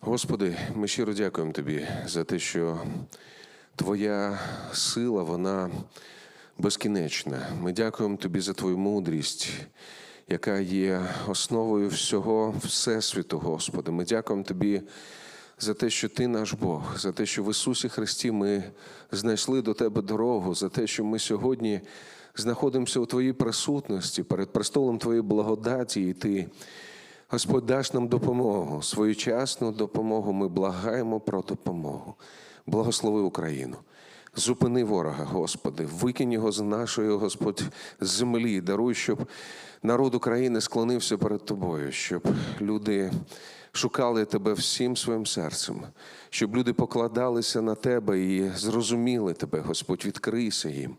Господи, ми щиро дякуємо Тобі за те, що Твоя сила, вона безкінечна. Ми дякуємо Тобі за Твою мудрість, яка є основою всього Всесвіту, Господи. Ми дякуємо Тобі за те, що Ти наш Бог, за те, що в Ісусі Христі ми знайшли до Тебе дорогу, за те, що ми сьогодні знаходимося у Твоїй присутності перед престолом Твоєї благодаті, і Ти. Господь даш нам допомогу, своєчасну допомогу. Ми благаємо про допомогу. Благослови Україну. Зупини ворога, Господи, викинь його з нашої, Господь, землі. Даруй, щоб народ України склонився перед Тобою, щоб люди шукали Тебе всім своїм серцем, щоб люди покладалися на Тебе і зрозуміли Тебе, Господь, відкрийся їм.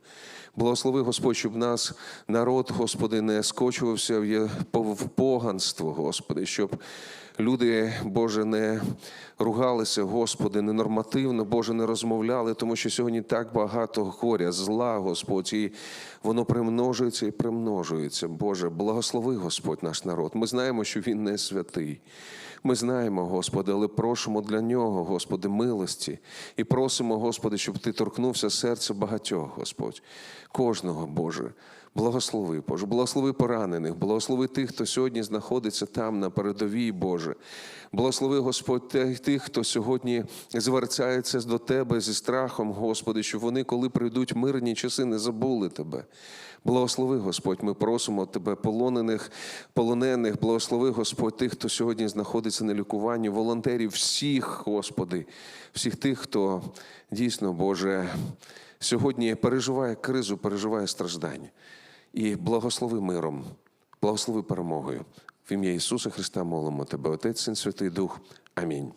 Благослови, Господь, щоб нас народ, Господи, не скочувався в поганство, Господи, щоб люди, Боже, не ругалися, Господи, ненормативно, Боже, не розмовляли, тому що сьогодні так багато горя, зла, Господь, і воно примножується і примножується. Боже, благослови, Господь, наш народ. Ми знаємо, що Він не святий. Ми знаємо, Господи, але просимо для нього, Господи, милості. І просимо, Господи, щоб Ти торкнувся серця багатьох, Господь, кожного, Боже. Благослови, Боже, благослови поранених, благослови тих, хто сьогодні знаходиться там на передовій, Боже. Благослови, Господь, тих, хто сьогодні звертається до Тебе зі страхом, Господи, щоб вони, коли прийдуть мирні часи, не забули Тебе. Благослови, Господь, ми просимо Тебе, полонених, полонених, благослови, Господь, тих, хто сьогодні знаходиться на лікуванні, волонтерів, всіх, Господи, всіх тих, хто дійсно, Боже, сьогодні переживає кризу, переживає страждання. І благослови миром, благослови перемогою. В ім'я Ісуса Христа молимо Тебе, Отець, Син, Святий Дух. Амінь.